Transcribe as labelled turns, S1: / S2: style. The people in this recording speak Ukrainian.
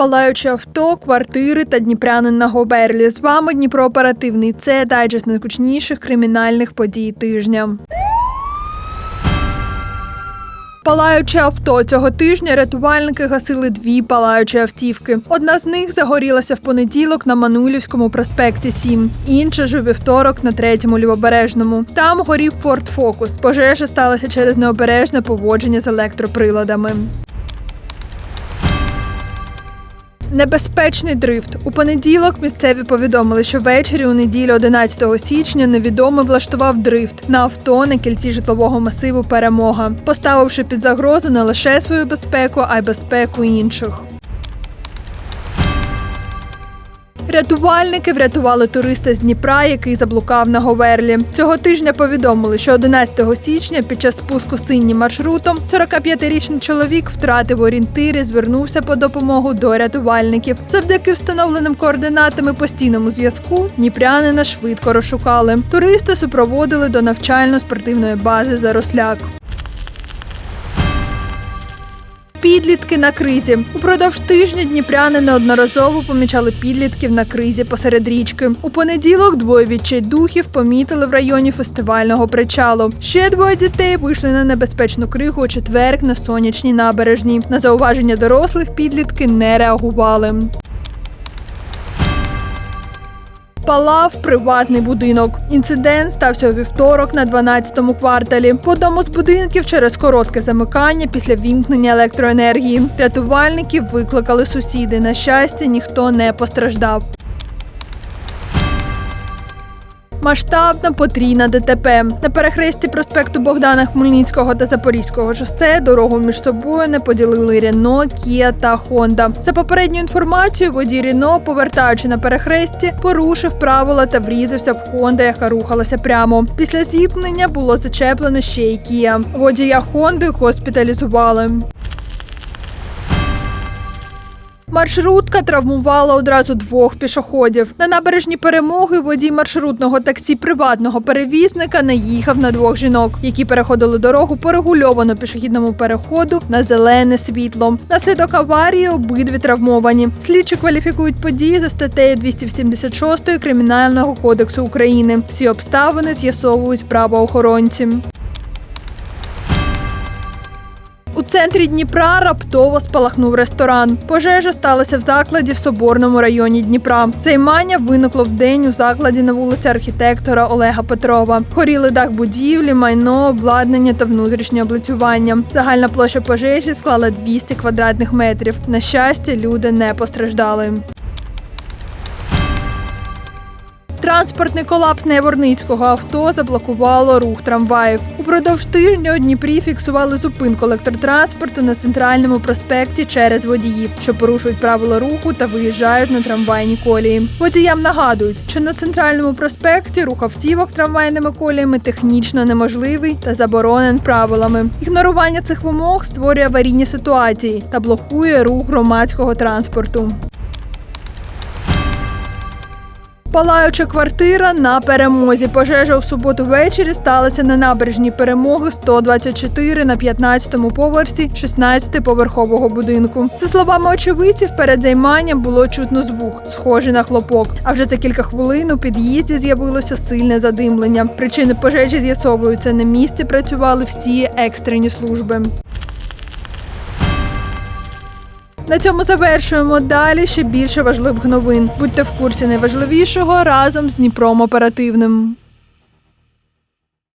S1: Палаюче авто, квартири та дніпрянин на Гоберлі. З вами Дніпро оперативний. Це дайджест найгучніших кримінальних подій тижня. Палаюче авто цього тижня рятувальники гасили дві палаючі автівки. Одна з них загорілася в понеділок на Манулівському проспекті 7, інша ж у вівторок на третьому лівобережному. Там горів Ford Focus. Пожежа сталася через необережне поводження з електроприладами. Небезпечний дрифт. У понеділок місцеві повідомили, що ввечері у неділю 11 січня невідомий влаштував дрифт на авто на кільці житлового масиву Перемога, поставивши під загрозу не лише свою безпеку, а й безпеку інших. Рятувальники врятували туриста з Дніпра, який заблукав на Говерлі. Цього тижня повідомили, що 11 січня під час спуску синім маршрутом 45-річний чоловік втратив орієнтири, звернувся по допомогу до рятувальників. Завдяки встановленим координатам і постійному зв'язку дніпрянина швидко розшукали. Туриста супроводили до навчально-спортивної бази Заросляк. Підлітки на кризі упродовж тижня дніпряни неодноразово помічали підлітків на кризі посеред річки. У понеділок двоє відчайдухів помітили в районі фестивального причалу. Ще двоє дітей вийшли на небезпечну кригу у четверг на сонячній набережній. На зауваження дорослих підлітки не реагували. Палав приватний будинок. Інцидент стався у вівторок на 12-му кварталі. В одному з будинків через коротке замикання після вімкнення електроенергії. Рятувальників викликали сусіди. На щастя, ніхто не постраждав. Масштабна потрійна ДТП на перехресті проспекту Богдана Хмельницького та Запорізького шосе дорогу між собою не поділили Рено, Кія та Хонда. За попередньою інформацією, водій Рено, повертаючи на перехресті, порушив правила та врізався в Хонда, яка рухалася прямо. Після зіткнення було зачеплено ще й Кія. Водія Хонди госпіталізували. Маршрутка травмувала одразу двох пішоходів. На набережні перемоги водій маршрутного таксі приватного перевізника наїхав на двох жінок, які переходили дорогу по регульованому пішохідному переходу на зелене світло. Наслідок аварії обидві травмовані. Слідчі кваліфікують події за статтею 276 Кримінального кодексу України. Всі обставини з'ясовують правоохоронці. Центрі Дніпра раптово спалахнув ресторан. Пожежа сталася в закладі в Соборному районі Дніпра. Займання виникло вдень у закладі на вулиці архітектора Олега Петрова. Горіли дах будівлі, майно, обладнання та внутрішнє облицювання. Загальна площа пожежі склала 200 квадратних метрів. На щастя, люди не постраждали. Транспортний колапс Неворницького авто заблокувало рух трамваїв. Упродовж тижня у Дніпрі фіксували зупинку електротранспорту на центральному проспекті через водіїв, що порушують правила руху та виїжджають на трамвайні колії. Водіям нагадують, що на центральному проспекті рух автівок трамвайними коліями технічно неможливий та заборонен правилами. Ігнорування цих вимог створює аварійні ситуації та блокує рух громадського транспорту. Палаюча квартира на перемозі. Пожежа у суботу ввечері сталася на набережній перемоги 124 на 15-му поверсі 16-поверхового будинку. За словами очевидців, перед займанням було чутно звук, схожий на хлопок. А вже за кілька хвилин у під'їзді з'явилося сильне задимлення. Причини пожежі з'ясовуються. На місці працювали всі екстрені служби. На цьому завершуємо далі ще більше важливих новин. Будьте в курсі найважливішого разом з Дніпром оперативним.